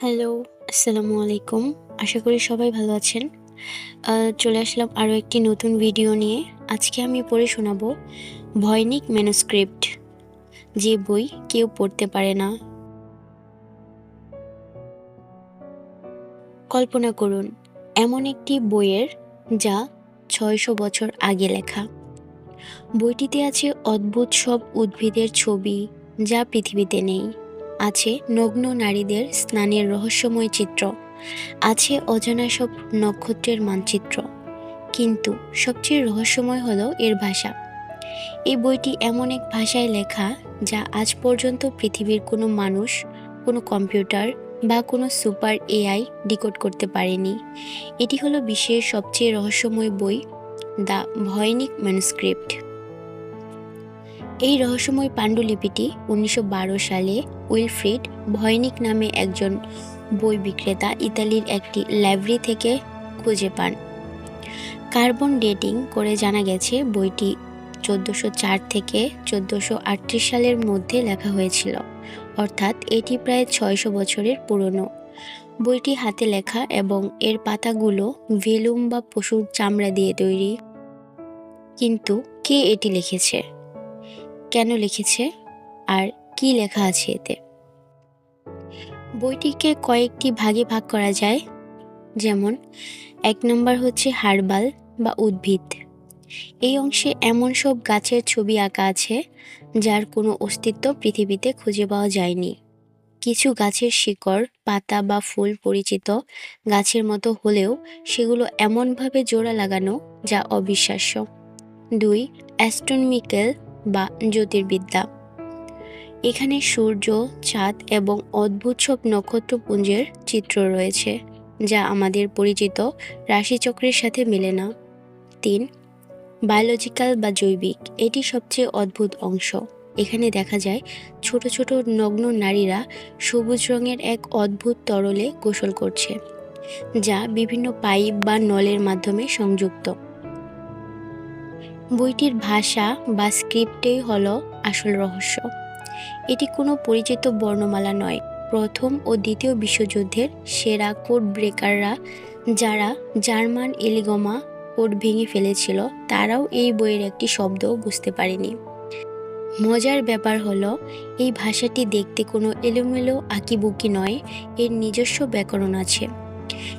Hello, আসসালামু আলাইকুম। আশা করি সবাই ভালো আছেন। চলে আসলাম আরও একটি নতুন ভিডিও নিয়ে। আজকে আমি পড়ে শোনাবো ভয়নিক ম্যানুস্ক্রিপ্ট যে বই কেউ পড়তে পারে না। কল্পনা করুন এমন একটি বইয়ের যা ৬০০ বছর আগে লেখা। বইটিতে আছে অদ্ভুত সব উদ্ভিদের ছবি যা পৃথিবীতে নেই। আছে নগ্ন নারীদের স্নানের রহস্যময় চিত্র, আছে অজানা সব নক্ষত্রের মানচিত্র। কিন্তু সবচেয়ে রহস্যময় হলো এর ভাষা। এই বইটি এমন এক ভাষায় লেখা যা আজ পর্যন্ত পৃথিবীর কোনো মানুষ, কোনো কম্পিউটার বা কোনো সুপার এআই ডিকোড করতে পারেনি। এটি হলো বিশ্বের সবচেয়ে রহস্যময় বই, দ্য ভয়নিক ম্যানুস্ক্রিপ্ট। এই রহস্যময় পাণ্ডুলিপিটি উনিশশো বারো সালে উইলফ্রিড ভয়নিক নামে একজন বই বিক্রেতা ইতালির একটি লাইব্রেরি থেকে খুঁজে পান। কার্বন ডেটিং করে জানা গেছে বইটি চোদ্দোশো চার থেকে চোদ্দোশো সালের মধ্যে লেখা হয়েছিল, অর্থাৎ এটি প্রায় ছয়শো বছরের পুরনো। বইটি হাতে লেখা এবং এর পাতাগুলো ভেলুম বা পশুর চামড়া দিয়ে তৈরি। কিন্তু কে এটি লিখেছে? কেন লিখেছে আর কি লেখা আছে এতে? বইটিকে কয়েকটি ভাগে ভাগ করা যায়। যেমন, এক নম্বর হচ্ছে হার্বাল বা উদ্ভিদ। এই অংশে এমন সব গাছের ছবি আঁকা আছে যার কোনো অস্তিত্ব পৃথিবীতে খুঁজে পাওয়া যায়নি। কিছু গাছের শিকড়, পাতা বা ফুল পরিচিত গাছের মতো হলেও সেগুলো এমনভাবে জোড়া লাগানো যা অবিশ্বাস্য। দুই, অ্যাস্ট্রোনমিক্যাল বা জ্যোতির্বিদ্যা। এখানে সূর্য, চাঁদ এবং অদ্ভুত সব নক্ষত্রপুঞ্জের চিত্র রয়েছে, যা আমাদের পরিচিত রাশিচক্রের সাথে মেলে না। তিন, বায়োলজিক্যাল বা জৈবিক, এটি সবচেয়ে অদ্ভুত অংশ। এখানে দেখা যায়, ছোট ছোট নগ্ন নারীরা সবুজ রঙের এক অদ্ভুত তরলে গোসল করছে, যা বিভিন্ন পাইপ বা নলের মাধ্যমে সংযুক্ত। বইটির ভাষা বা স্ক্রিপ্টেই হলো আসল রহস্য। এটি কোনো পরিচিত বর্ণমালা নয়। প্রথম ও দ্বিতীয় বিশ্বযুদ্ধের সেরা কোড ব্রেকাররা যারা জার্মান এলিগমা কোড ভেঙে ফেলেছিল, তারাও এই বইয়ের একটি শব্দ বুঝতে পারেনি। মজার ব্যাপার হলো, এই ভাষাটি দেখতে কোনো এলোমেলো, আঁকিবুকি নয়, এর নিজস্ব ব্যাকরণ আছে।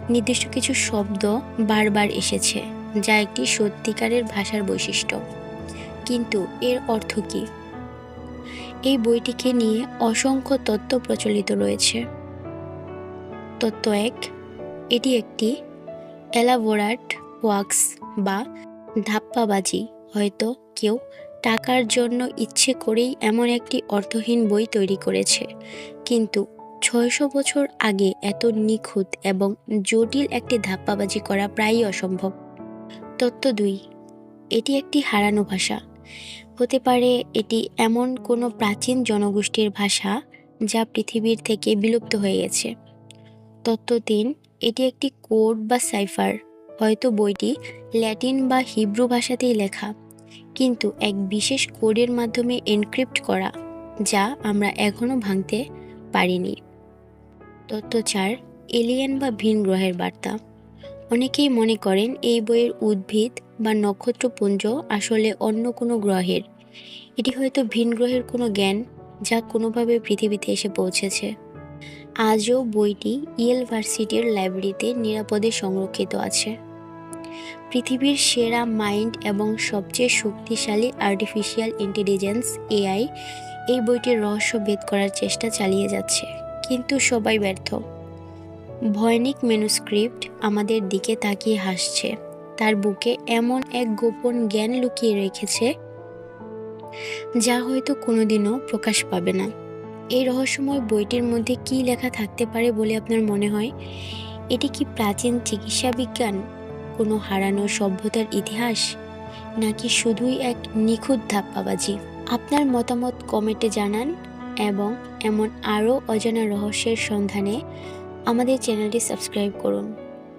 নির্দিষ্ট কিছু শব্দ বারবার এসেছে। যা একটি সত্যিকারের ভাষার বৈশিষ্ট্য। কিন্তু এর অর্থ কী? এই বইটিকে নিয়ে অসংখ্য তত্ত্ব প্রচলিত রয়েছে। তত্ত্ব এক, এটি একটি এলাবোরাট ওয়াক্স বা ধাপ্পাবাজি। হয়তো কেউ টাকার জন্য ইচ্ছে করেই এমন একটি অর্থহীন বই তৈরি করেছে। কিন্তু ছয়শো বছর আগে এত নিখুঁত এবং জটিল একটি ধাপ্পাবাজি করা প্রায়ই অসম্ভব। তত্ত্ব দুই। এটি একটি হারানো ভাষা। হতে পারে এটি এমন কোনো প্রাচীন জনগোষ্ঠীর ভাষা যা পৃথিবীর থেকে বিলুপ্ত হয়ে গেছে। তত্ত্ব তিন, এটি একটি কোড বা সাইফার। হয়তো বইটি ল্যাটিন বা হিব্রু ভাষাতেই লেখা। কিন্তু এক বিশেষ কোডের মাধ্যমে এনক্রিপ্ট করা, যা আমরা এখনও ভাঙতে পারিনি। তত্ত্ব চার, এলিয়েন বা ভিন গ্রহের বার্তা। অনেকেই মনে করেন এই বইয়ের উদ্ভিদ বা নক্ষত্রপুঞ্জ আসলে অন্য কোনো গ্রহের। এটি হয়তো ভিন গ্রহের কোনো জ্ঞান যা কোনোভাবে পৃথিবীতে এসে পৌঁছেছে। আজও বইটি ইয়েল ভার্সিটির লাইব্রেরিতে নিরাপদে সংরক্ষিত আছে। পৃথিবীর সেরা মাইন্ড এবং সবচেয়ে শক্তিশালী আর্টিফিশিয়াল ইন্টেলিজেন্স এআই এই বইটির রহস্য ভেদ করার চেষ্টা চালিয়ে যাচ্ছে। কিন্তু সবাই ব্যর্থ। ভয়নিক মেনুস্ক্রিপ্ট আমাদের দিকে তাকিয়ে হাসছে। তার বুকে এমন এক গোপন জ্ঞান লুকিয়ে রেখেছে যা হয়তো কোনোদিনও প্রকাশ পাবে না। এই রহস্যময় বইটির মধ্যে কি লেখা থাকতে পারে বলে আপনার মনে হয়? এটি কি প্রাচীন চিকিৎসা বিজ্ঞান, কোনো হারানো সভ্যতার ইতিহাস, নাকি শুধুই এক নিখুঁত ধাপ্পাবাজি? আপনার মতামত কমেন্টে জানান এবং এমন আরও অজানা রহস্যের সন্ধানে আমাদের চ্যানেলটি সাবস্ক্রাইব করুন।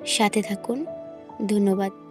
সাথে থাকুন। ধন্যবাদ।